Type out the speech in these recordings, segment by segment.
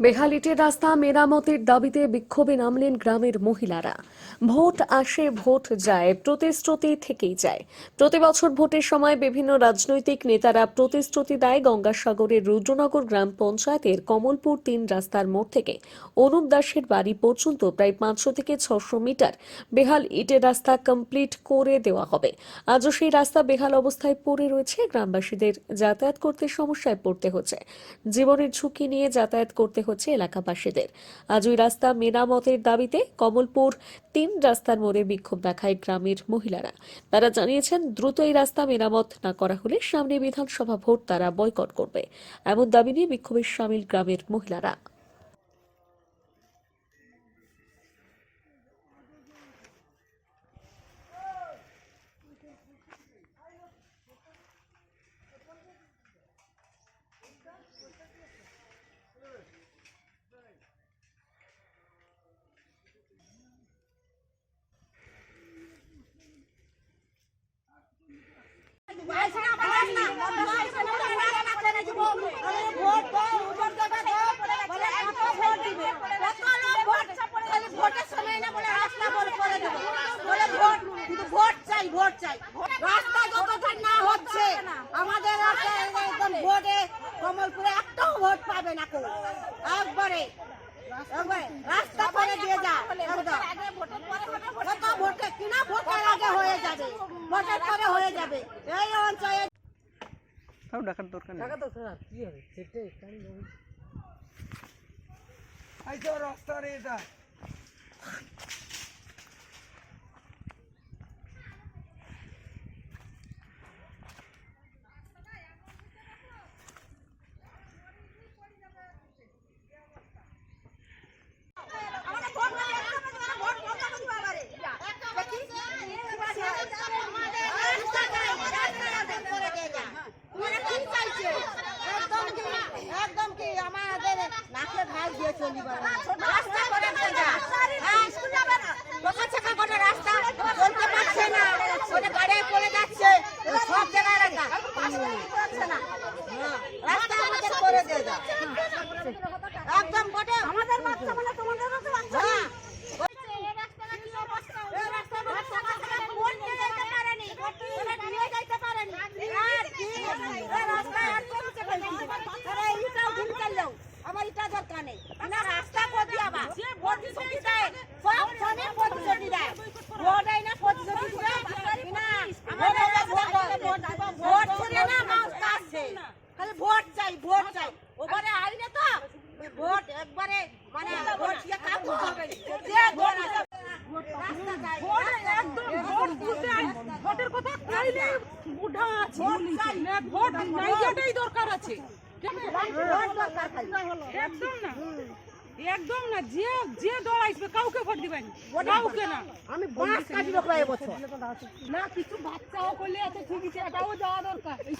বেহাল ইটের রাস্তা মেরামতের দাবিতে বিক্ষোভে নামলেন গ্রামের মহিলারা। ভোট আসে, ভোট যায়, প্রতিশ্রুতি থেকেই যায়। প্রতি বছর ভোটের সময় বিভিন্ন রাজনৈতিক নেতারা প্রতিশ্রুতি দেয় গঙ্গাসাগরের রুদ্রনগর গ্রাম পঞ্চায়েতের কমলপুর তিন রাস্তার মোড় থেকে। অনুপ দাসের বাড়ি পর্যন্ত প্রায় পাঁচশো থেকে ছশো মিটার। বেহাল ইটের রাস্তা কমপ্লিট করে দেওয়া হবে। আজও সেই রাস্তা বেহাল অবস্থায় পড়ে রয়েছে। গ্রামবাসীদের যাতায়াত করতে সমস্যায় পড়তে হচ্ছে। জীবনের ঝুঁকি নিয়ে যাতায়াত করতে হচ্ছে এলাকাবাসীদের। আজ ওই রাস্তা মেরামতের দাবিতে কমলপুর তিন রাস্তার মোড়ে বিক্ষোভ দেখায় গ্রামের মহিলারা। তারা জানিয়েছেন, দ্রুত এই রাস্তা মেরামত না করা হলে সামনে বিধানসভা ভোট তারা বয়কট করবে। এমন দাবি নিয়ে বিক্ষোভে সামিল গ্রামের মহিলারা ভোটের সময় না বলে রাস্তা বলে করে দেবো বলে ভোট কিন্তু ভোট চাই ভোট চাই রাস্তা যতক্ষণ না হচ্ছে আমাদের রাস্তা একদম ভোটে কমলপুরে একটাও ভোট পাবে না কেউ একবারে রাস্তা করে দিয়ে যা ভোটে কিনা ভোটের আগে হয়ে যাবে ভোটের পরে হয়ে যাবে এই অঞ্চলে তাও ডাকার দরকার নেই। আমাদের ভোট মানে একটা মানে ভোট বন্ধ করে দিবা পারে দেখি রাস্তা চাই রাস্তা করে দিয়ে যা মানে কি চাইছে একদম কি একদম কি আমাদের নাকে ভাই দিয়ে চলিবা রাস্তা করে দিয়ে যা হ্যাঁ স্কুল যাবে না লোকা চাকা করে রাস্তা চলতে পারছে না ওটা গাড়ি পড়ে যাচ্ছে সব জায়গায় রাস্তা পাচ্ছে না হ্যাঁ, রাস্তা আমাদের করে দিয়ে যা একদম বটে আমাদের বাচ্চা মানে তোমাদের বাচ্চা হ্যাঁ আমার এটা দরকার নেই না রাস্তা করে দিয়াবা প্রতিশ্রুতি দেয় সব সময় প্রতিশ্রুতি দেয় ভোট দেয় না প্রতিশ্রুতি দেয় না আমাদের ভোট ভোট ভোট ছেলে না মাছ কাটছে খালি ভোট চাই ভোট চাই ওখানে আইনে তো ভোট একবারে মানে ভোট দিয়ে কাকু হবে যে ভোট আছে রাস্তা চাই ভোট একদম ভোট বুঝে ভোটের কথা চাইলে বুড়া আছে ভোট নাই যেটাই দরকার আছে একদম না একদম না যে যে দল আসবে কাউকে ভোট দিবেন? কাউকে না। আমি বাস কাটি লোকরা এবছর না কিছু বাচ্চাও করলে আছে ঠিক আছে এটাও যাওয়া দরকার। এই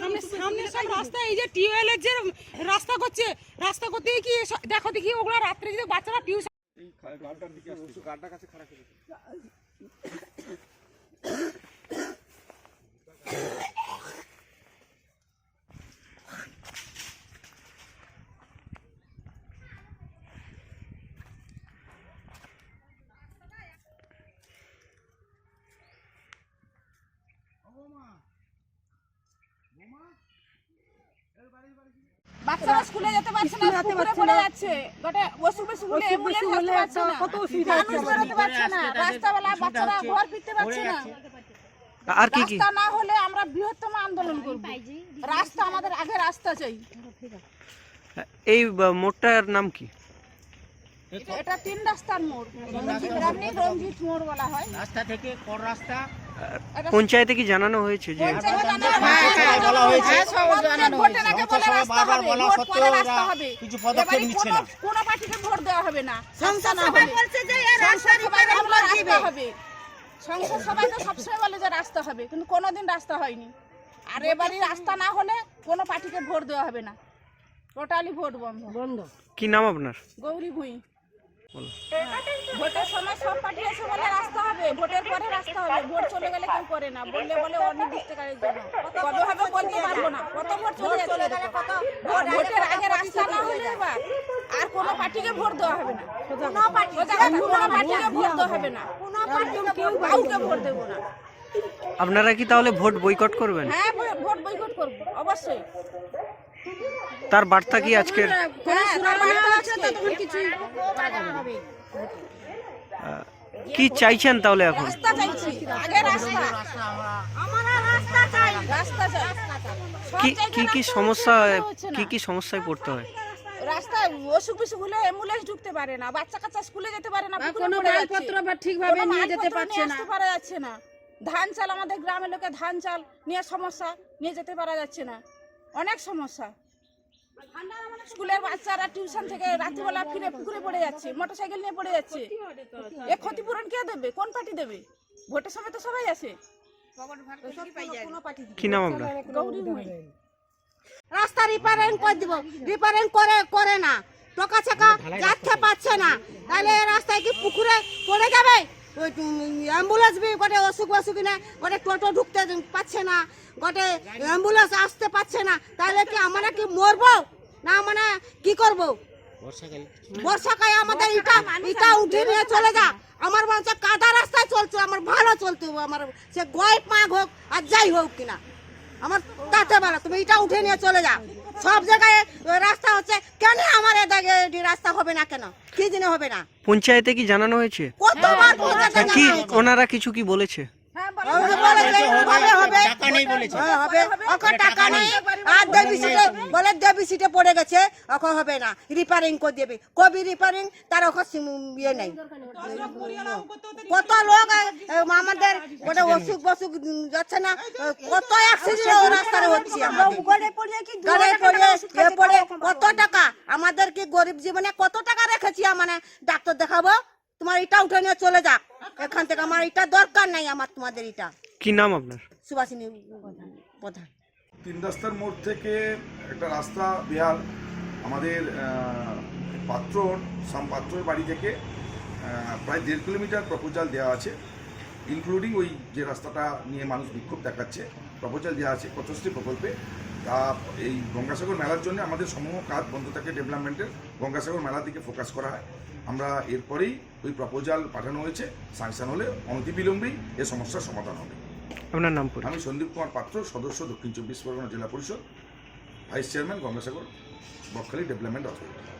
সামনে সামনে সব রাস্তা এই যে টিউবওয়েলের যে রাস্তা করছে রাস্তা করতে কি দেখো দেখি ওগুলো রাত্রে যদি বাচ্চারা টিউশন বাচ্চারা স্কুলে যেতে পারছে না পুকুরে পড়ে যাচ্ছে। গোটে অসুখ বিসুখ অ্যাম্বুলেন্স আসতে পারছে না। কত অসুবিধা মানুষ বেরোতে পারছে না। রাস্তাবেলা বাচ্চারা ঘর ফিরতে পারছে না। আর কি কি? রাস্তা না হলে আমরা বৃহত্তম আন্দোলন করব। রাস্তা আমাদের আগে রাস্তা চাই। এই মোড়টার নাম কি? এটা তিন রাস্তার মোড়। রঞ্জিত রঞ্জিত মোড় বলা হয়। রাস্তা থেকে কর রাস্তা? পঞ্চায়েতে কি জানানো হয়েছে যে বলা হয়েছে। ভোটের আগে বলে সবাই রাস্তা বারবার বলা সত্ত্বেও পরে ওরা রাস্তা হবে। কিছু পদক্ষেপ নিচ্ছে না। কোনো পার্টিকে ভোট দেওয়া হবে না। সংসদ বলছে যে রাস্তা হবে সংসদ সভায় তো সবসময় বলে যে রাস্তা হবে কিন্তু কোনোদিন রাস্তা হয়নি। আর এবারই রাস্তা না হলে কোনো পার্টিকে ভোট দেওয়া হবে না। টোটালি ভোট বন্ধ বন্ধ। কি নাম আপনার? গৌরী ভুঁই। ভোটের সময় সব পার্টি এসে বলে রাস্তা হবে ভোটের পরে রাস্তা হবে। ভোট চলে গেলে কেউ করে না। বললে বলে অনির্দিষ্টকালের জন্য। কবে হবে বলতে পারব না? কত ভোট চলে যাচ্ছে? ভোটের আগে রাস্তা না হলে এবার আর পার্টিকে ভোট দেওয়া হবে না। কোনো পার্টিকে ভোট দেওয়া হবে না। কোনো পার্টিকে কেউ কাউকে ভোট দেবো না। আপনারা কি তাহলে ভোট বয়কট করবেন? হ্যাঁ ভোট বয়কট করব অবশ্যই। তার বার্তা কি আজকের? হ্যাঁ। আহ, কি চাইছেন তাহলে এখন? রাস্তা চাইছি আগে রাস্তা। আমরা রাস্তা চাই রাস্তা চাই। সব কি কি কি সমস্যা কি কি সমস্যায় পড়তে হয়? রাস্তায় অসুখ বিসুখ হলে অ্যাম্বুলেন্স ঢুকতে পারে না বাচ্চা কাচ্চা স্কুলে যেতে পারে না কোনো মালপত্র বা ঠিকভাবে নিয়ে যেতে পারছে না। পারা যাচ্ছে না। ধান চাল আমাদের গ্রামের লোকে ধান চাল নিয়ে সমস্যা নিয়ে যেতে পারা যাচ্ছে না। অনেক সমস্যা। স্কুলের বাচ্চারা টিউশন থেকে রাত্রিবেলা ফিরে পুকুরে পড়ে যাচ্ছে মোটরসাইকেল নিয়ে পড়ে যাচ্ছে। এ ক্ষতিপূরণ কে দেবে? কোন পার্টি দেবে? ভোটের সময় তো সবাই আছে। কি নাম আপনার রাস্তা রিপেয়ারিং করে দিব। রিপেয়ারিং করে করে না। টোকা চাকা যাচ্ছে পাচ্ছে না। তাহলে রাস্তায় কি পুকুরে পড়ে যাবে? ওই অ্যাম্বুলেন্স বি গোটে অসুখ অসুখ না গোটে টোটো ঢুকতে পাচ্ছে না গোটে অ্যাম্বুলেন্স আসতে পারছে না তাহলে কি আমরা কি মরবো? না মানে কি করব? বর্ষাকালে আমাদের ইটা ইটা উঠে নিয়ে চলে যা। আমার মনে হচ্ছে কাদা রাস্তায় চলছে আমার ভালো চলতে হবে আমার সে গয়েব মাগ হোক আর যাই হোক কিনা। আমার তাতে বেলা তুমি এটা উঠে নিয়ে চলে যা। সব জায়গায় রাস্তা হচ্ছে। কেন আমার এদিকে এটি রাস্তা হবে না কেন? কি দিনে হবে না? পঞ্চায়েতে কি জানানো হয়েছে? কতবার পৌঁছাতে তা কি হয়েছে? ওনারা কিছু কি বলেছে? ওই বলেছে, হবে, হবে। টাকা নেই বলেছে। হবে। ওখানে টাকা নেই। আর দেবী সিটে বলে দেবী সিটে পড়ে গেছে ওখানে হবে না। রিপেয়ারিং করে দেবে। কবি রিপেয়ারিং তার ওখানে ইয়ে নেই। কত লোক আমাদের ওটা অসুখ বসুখ যাচ্ছে না। কত অ্যাক্সিডেন্ট রাস্তায় হচ্ছে কত টাকা? আমাদের কি গরিব জীবনে কত টাকা রেখেছি মানে ডাক্তার দেখাবো। তোমার এটা উঠে নিয়ে চলে যাক। এখান থেকে আমার এটা দরকার নাই আমার তোমাদের এটা। কি নাম আপনার? সুভাষিনী প্রধান। তিন রাস্তার মোড় থেকে একটা রাস্তা বেহাল আমাদের আহ, পাত্রর সাম পাত্রর বাড়ি থেকে প্রায় দেড় কিলোমিটার প্রপোজাল দেওয়া আছে ইনক্লুডিং ওই যে রাস্তাটা নিয়ে মানুষ বিক্ষোভ দেখাচ্ছে প্রপোজাল দেওয়া আছে পঁচশটি প্রকল্পে। তা এই গঙ্গাসাগর মেলার জন্য আমাদের সমূহ কাজ বন্ধ থাকে ডেভেলপমেন্টের গঙ্গাসাগর মেলার দিকে ফোকাস করা হয়। আমরা এরপরেই ওই প্রপোজাল পাঠানো হয়েছে। স্যাংশন হলে অনতিবিলম্বেই এ সমস্যার সমাধান হবে। আপনার নাম আমি সন্দীপ কুমার পাত্র সদস্য দক্ষিণ চব্বিশ পরগনা জেলা পরিষদ vice chairman Gangasagar Bakkhali development authority